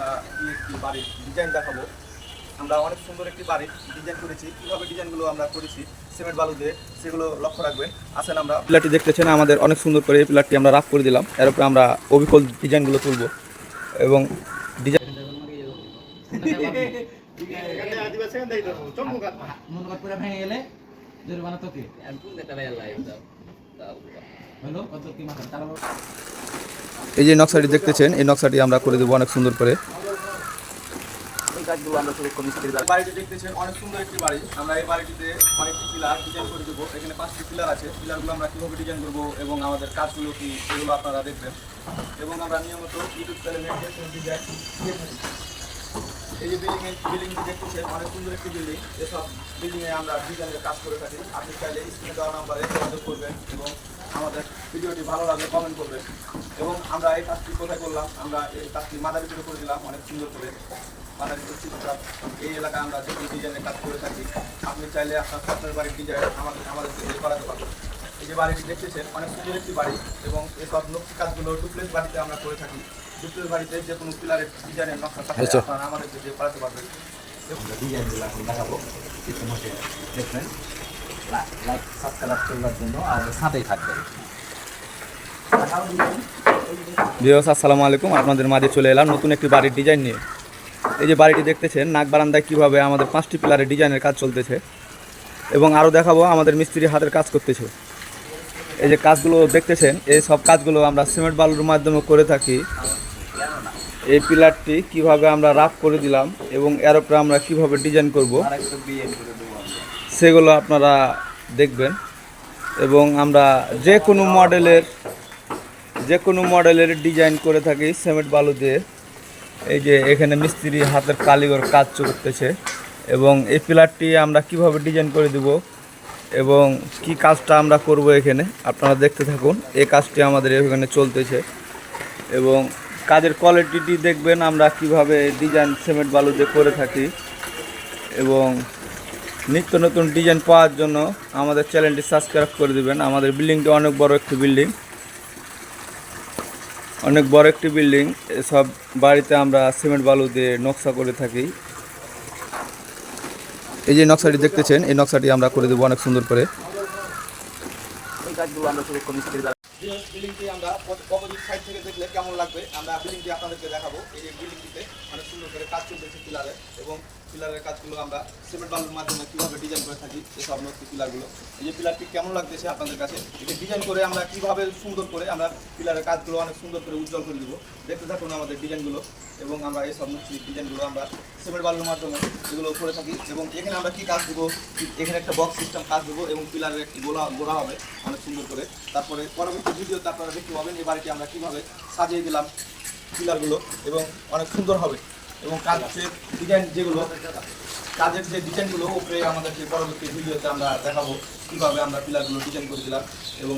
আমরা কি একটি বাড়ির ডিজাইন দেখাবো। আমরা অনেক সুন্দর একটি বাড়ির ডিজাইন করেছি। কীভাবে ডিজাইনগুলো আমরা করেছি সিমেন্ট বালু দিয়ে সেগুলো লক্ষ্য রাখবেন। আসেন আমরা পিলারটি দেখতেছেন আমাদের অনেক সুন্দর করে এই পিলারটি আমরা রাফ করে দিলাম। এর উপরে আমরা অবিকল ডিজাইনগুলো তুলব এবং ডিজাইন জরিমানা তোকে হলো কত কি মাথা? তারা এই যে নকশাটি দেখতেছেন, এই নকশাটি আমরা করে দেবো অনেক সুন্দর করে। দেখতেছেন অনেক সুন্দর একটি বাড়ি। আমরা এই বাড়িটিতে পিলার ডিজাইন করে দেবো। এখানে পাঁচটি পিলার আছে। পিলারগুলো আমরা কীভাবে ডিজাইন করব এবং আমাদের কাজগুলো কি আপনারা দেখবেন। এবং আমরা নিয়মিত ইউটিউব এই যে বিল্ডিং বিল্ডিংটি দেখতেছেন, অনেক সুন্দর একটি বিল্ডিং এসব আমরা ডিজাইনের কাজ করে থাকি। আপনি চাইলে করবেন এবং আমাদের ভিডিওটি ভালো লাগলে কমেন্ট করবেন এবং আমরা এই কাজটি কোথায় করলাম? আমরা এই কাজটি মাদার ভিতরে করে দিলাম অনেক সুন্দর করে। মাদার ভিতরে চিত্রটা এই এলাকায় আমরা যে ডিজাইনের কাজ করে থাকি আপনি চাইলে আপনার স্বপ্নের বাড়ির ডিজাইন আমাদের আমাদেরকে দিয়ে করাতে পারবেন। এই যে বাড়িটি দেখতেছেন অনেক সুন্দর একটি বাড়ি এবং এসব নকশি কাজগুলো ডুপ্লেক্স বাড়িতে আমরা করে থাকি। ডুপ্লেক্স বাড়িতে যে কোনো পিলারের ডিজাইনের নকশা থাকলে আপনারা আমাদেরকে দিয়ে করাতে পারবেন। ডিজাইনগুলো এখন দেখাবো। কিছু দেখবেন। লাইক সাবস্ক্রাইব করবার জন্য আর সাথেই থাকবেন ভিওস আসসালামু আলাইকুম। আপনাদের মাঝে চলে এলাম নতুন একটি বাড়ির ডিজাইন নিয়ে। এই যে বাড়িটি দেখতেছেন নাক বারান্দায় কীভাবে আমাদের পাঁচটি পিলারের ডিজাইনের কাজ চলতেছে এবং আরও দেখাবো আমাদের মিস্ত্রি হাতের কাজ করতেছে। এই যে কাজগুলো দেখতেছেন এই সব কাজগুলো আমরা সিমেন্ট বালুর মাধ্যমে করে থাকি। এই পিলারটি কীভাবে আমরা রাফ করে দিলাম এবং এর উপরে আমরা কীভাবে ডিজাইন করব? সেগুলো আপনারা দেখবেন। এবং আমরা যে কোনো মডেলের, যে কোনো মডেলের ডিজাইন করে থাকি সিমেন্ট বালু দিয়ে। এই যে এখানে মিস্ত্রি হাতের কালিগর কাজ করতেছে এবং এই পিলারটি আমরা কীভাবে ডিজাইন করে দিব এবং কি কাজটা আমরা করব এখানে আপনারা দেখতে থাকুন। এই কাজটি আমাদের এখানে চলতেছে। এবং কাজের কোয়ালিটিটি দেখবেন আমরা কীভাবে ডিজাইন সিমেন্ট বালু দিয়ে করে থাকি। এবং নিত্য নতুন ডিজাইন পাওয়ার জন্য আমাদের চ্যানেলটি সাবস্ক্রাইব করে দিবেন। আমাদের বিল্ডিংটা অনেক বড় একটি বিল্ডিং। অনেক বড় একটি বিল্ডিং। এসব বাড়িতে আমরা সিমেন্ট বালু দিয়ে নকশা করে থাকি। এই যে নকশাটি দেখতেছেন এই নকশাটি আমরা করে দেবো অনেক সুন্দর করে। এই কাজগুলো আমরা শুরু করি বিল্ডিংটি আমরা অপোজিট সাইড থেকে দেখলে কেমন লাগবে? আমরা বিল্ডিংটি আপনাদেরকে দেখাবো। এই বিল্ডিংটিতে অনেক সুন্দর করে কাজ চলতেছে পিলারে এবং পিলারের কাজগুলো আমরা সিমেন্ট বালুর মাধ্যমে কীভাবে ডিজাইন করে থাকি এসব নতুন পিলারগুলো। এই যে পিলারটি কেমন লাগতেছে আপনাদের কাছে? এটা ডিজাইন করে আমরা কীভাবে সুন্দর করে আমরা পিলারের কাজগুলো অনেক সুন্দর করে উজ্জ্বল করে দেবো দেখতে থাকুন আমাদের ডিজাইনগুলো এবং আমরা এই সব ডিজাইনগুলো আমরা সিমেন্ট বালুর মাধ্যমে এগুলো করে থাকি এবং এখানে আমরা কী কাজ দেবো? এখানে একটা বক্স সিস্টেম কাজ দেবো এবং পিলারের একটি গোলা, গোড়া হবে অনেক সুন্দর করে। তারপরে পরবর্তী ভিডিওতে আপনারা দেখতে পাবেন এই বাড়িটি আমরা কীভাবে সাজিয়ে দিলাম পিলারগুলো এবং অনেক সুন্দর হবে। এবং কাজের ডিজাইন যেগুলো, কাজের যে ডিজাইনগুলো ওপরে আমাদের যে পরবর্তী ভিডিওতে আমরা দেখাবো কীভাবে আমরা পিলারগুলো ডিজাইন করেছিলাম এবং